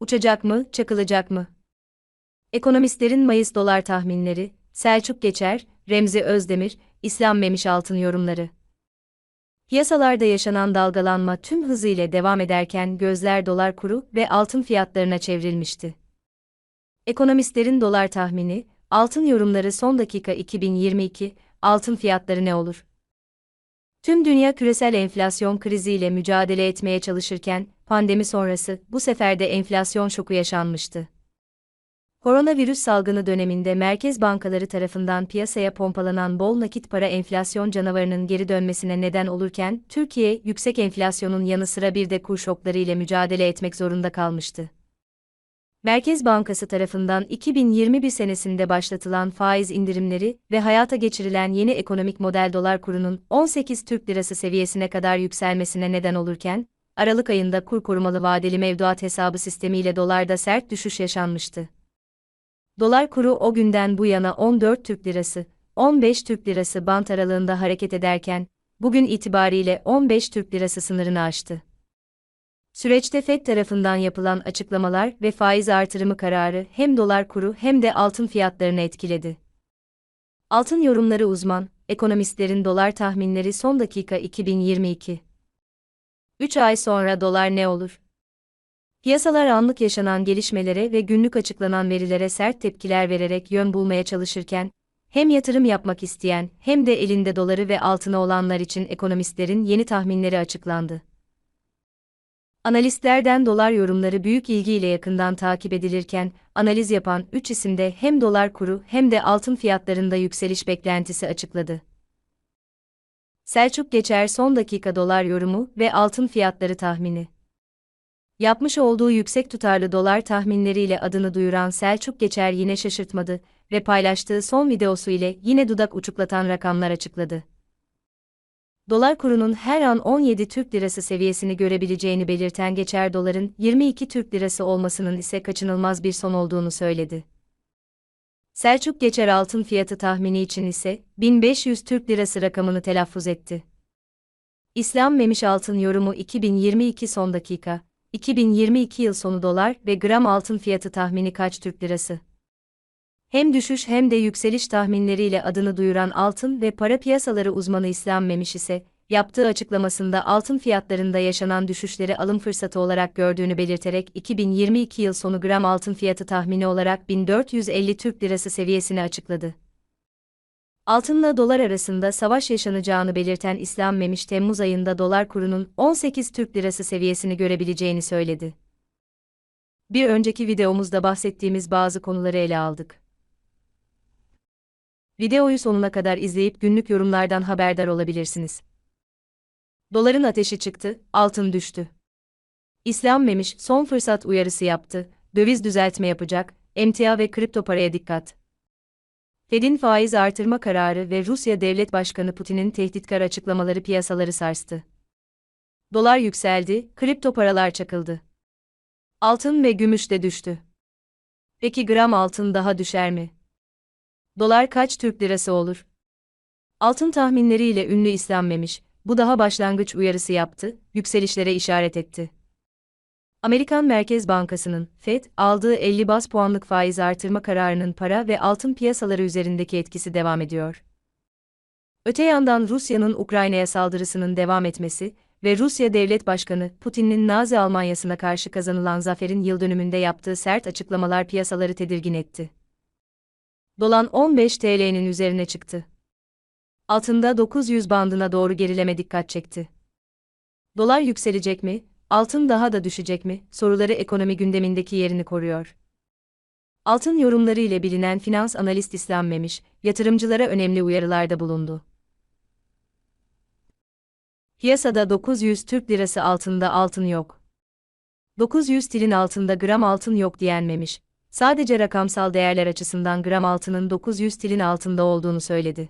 Uçacak mı, çakılacak mı? Ekonomistlerin Mayıs dolar tahminleri, Selçuk Geçer, Remzi Özdemir, İslam Memiş Altın yorumları. Piyasalarda yaşanan dalgalanma tüm hızıyla devam ederken gözler dolar kuru ve altın fiyatlarına çevrilmişti. Ekonomistlerin dolar tahmini, altın yorumları son dakika 2022, altın fiyatları ne olur? Tüm dünya küresel enflasyon kriziyle mücadele etmeye çalışırken, pandemi sonrası bu sefer de enflasyon şoku yaşanmıştı. Koronavirüs salgını döneminde merkez bankaları tarafından piyasaya pompalanan bol nakit para enflasyon canavarının geri dönmesine neden olurken, Türkiye, yüksek enflasyonun yanı sıra bir de kur şokları ile mücadele etmek zorunda kalmıştı. Merkez Bankası tarafından 2021 senesinde başlatılan faiz indirimleri ve hayata geçirilen yeni ekonomik model dolar kurunun 18 Türk Lirası seviyesine kadar yükselmesine neden olurken, Aralık ayında kur korumalı vadeli mevduat hesabı sistemiyle dolarda sert düşüş yaşanmıştı. Dolar kuru o günden bu yana 14 Türk Lirası, 15 Türk Lirası bant aralığında hareket ederken, bugün itibariyle 15 Türk Lirası sınırını aştı. Süreçte FED tarafından yapılan açıklamalar ve faiz artırımı kararı hem dolar kuru hem de altın fiyatlarını etkiledi. Altın yorumları uzman, ekonomistlerin dolar tahminleri son dakika 2022. 3 ay sonra dolar ne olur? Piyasalar anlık yaşanan gelişmelere ve günlük açıklanan verilere sert tepkiler vererek yön bulmaya çalışırken, hem yatırım yapmak isteyen hem de elinde doları ve altını olanlar için ekonomistlerin yeni tahminleri açıklandı. Analistlerden dolar yorumları büyük ilgiyle yakından takip edilirken, analiz yapan 3 isimde hem dolar kuru hem de altın fiyatlarında yükseliş beklentisi açıkladı. Selçuk Geçer son dakika dolar yorumu ve altın fiyatları tahmini. Yapmış olduğu yüksek tutarlı dolar tahminleriyle adını duyuran Selçuk Geçer yine şaşırtmadı ve paylaştığı son videosu ile yine dudak uçuklatan rakamlar açıkladı. Dolar kurunun her an 17 Türk Lirası seviyesini görebileceğini belirten Geçer doların 22 Türk Lirası olmasının ise kaçınılmaz bir son olduğunu söyledi. Selçuk Geçer altın fiyatı tahmini için ise 1500 Türk Lirası rakamını telaffuz etti. İslam Memiş Altın Yorumu 2022 son dakika 2022 yıl sonu dolar ve gram altın fiyatı tahmini kaç Türk lirası? Hem düşüş hem de yükseliş tahminleriyle adını duyuran altın ve para piyasaları uzmanı İslam Memiş ise, yaptığı açıklamasında altın fiyatlarında yaşanan düşüşleri alım fırsatı olarak gördüğünü belirterek 2022 yıl sonu gram altın fiyatı tahmini olarak 1450 Türk lirası seviyesini açıkladı. Altınla dolar arasında savaş yaşanacağını belirten İslam Memiş Temmuz ayında dolar kurunun 18 Türk lirası seviyesini görebileceğini söyledi. Bir önceki videomuzda bahsettiğimiz bazı konuları ele aldık. Videoyu sonuna kadar izleyip günlük yorumlardan haberdar olabilirsiniz. Doların ateşi çıktı, altın düştü. İslam Memiş son fırsat uyarısı yaptı, döviz düzeltme yapacak, emtia ve kripto paraya dikkat. Fed'in faiz artırma kararı ve Rusya Devlet Başkanı Putin'in tehditkar açıklamaları piyasaları sarstı. Dolar yükseldi, kripto paralar çakıldı. Altın ve gümüş de düştü. Peki gram altın daha düşer mi? Dolar kaç Türk lirası olur? Altın tahminleriyle ünlü İslam Memiş, bu daha başlangıç uyarısı yaptı, yükselişlere işaret etti. Amerikan Merkez Bankası'nın Fed aldığı 50 bas puanlık faiz artırma kararının para ve altın piyasaları üzerindeki etkisi devam ediyor. Öte yandan Rusya'nın Ukrayna'ya saldırısının devam etmesi ve Rusya Devlet Başkanı Putin'in Nazi Almanyası'na karşı kazanılan zaferin yıl dönümünde yaptığı sert açıklamalar piyasaları tedirgin etti. Dolan 15 TL'nin üzerine çıktı. Altında 900 bandına doğru gerileme dikkat çekti. Dolar yükselecek mi, altın daha da düşecek mi? Soruları ekonomi gündemindeki yerini koruyor. Altın yorumları ile bilinen finans analist İslam Memiş, yatırımcılara önemli uyarılarda bulundu. Piyasada 900 Türk Lirası altında altın yok. 900 tilin altında gram altın yok diyenmemiş. Sadece rakamsal değerler açısından gram altının 900 tilin altında olduğunu söyledi.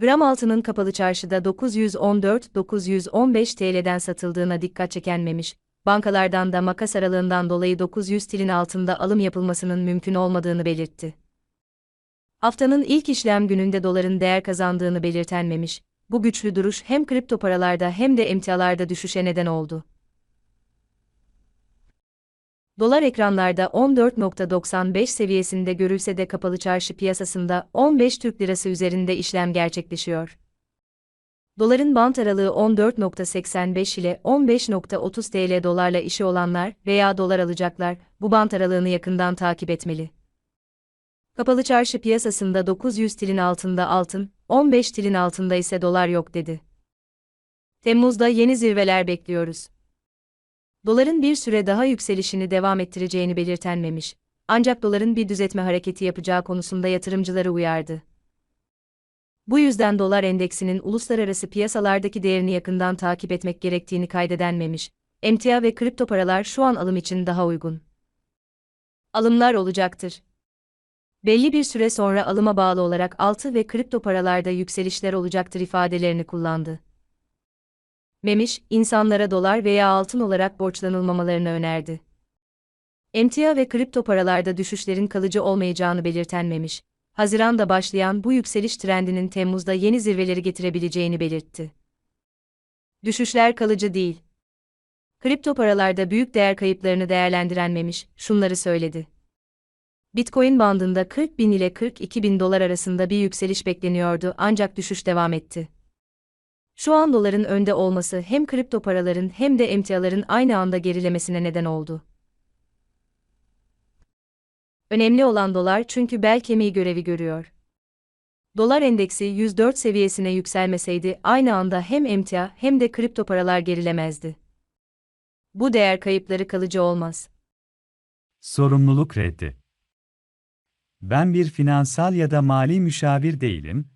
Gram altının kapalı çarşıda 914-915 TL'den satıldığına dikkat çekenmemiş, bankalardan da makas aralığından dolayı 900 TL'nin altında alım yapılmasının mümkün olmadığını belirtti. Haftanın ilk işlem gününde doların değer kazandığını belirtenmemiş, bu güçlü duruş hem kripto paralarda hem de emtialarda düşüşe neden oldu. Dolar ekranlarda 14.95 seviyesinde görülse de kapalı çarşı piyasasında 15 Türk Lirası üzerinde işlem gerçekleşiyor. Doların bant aralığı 14.85 ile 15.30 TL dolarla işi olanlar veya dolar alacaklar bu bant aralığını yakından takip etmeli. Kapalı çarşı piyasasında 900 tilin altında altın, 15 tilin altında ise dolar yok dedi. Temmuz'da yeni zirveler bekliyoruz. Doların bir süre daha yükselişini devam ettireceğini belirtenmemiş. Ancak doların bir düzeltme hareketi yapacağı konusunda yatırımcıları uyardı. Bu yüzden dolar endeksinin uluslararası piyasalardaki değerini yakından takip etmek gerektiğini kaydedenmemiş. Emtia ve kripto paralar şu an alım için daha uygun. Alımlar olacaktır. Belli bir süre sonra alıma bağlı olarak altı ve kripto paralarda yükselişler olacaktır ifadelerini kullandı. Memiş, insanlara dolar veya altın olarak borçlanılmamalarını önerdi. Emtia ve kripto paralarda düşüşlerin kalıcı olmayacağını belirten Memiş, Haziran'da başlayan bu yükseliş trendinin Temmuz'da yeni zirveleri getirebileceğini belirtti. Düşüşler kalıcı değil. Kripto paralarda büyük değer kayıplarını değerlendiren Memiş, şunları söyledi. Bitcoin bandında 40 bin ile 42 bin dolar arasında bir yükseliş bekleniyordu ancak düşüş devam etti. Şu an doların önde olması hem kripto paraların hem de emtiaların aynı anda gerilemesine neden oldu. Önemli olan dolar çünkü bel kemiği görevi görüyor. Dolar endeksi 104 seviyesine yükselmeseydi aynı anda hem emtia hem de kripto paralar gerilemezdi. Bu değer kayıpları kalıcı olmaz. Sorumluluk reddi. Ben bir finansal ya da mali müşavir değilim,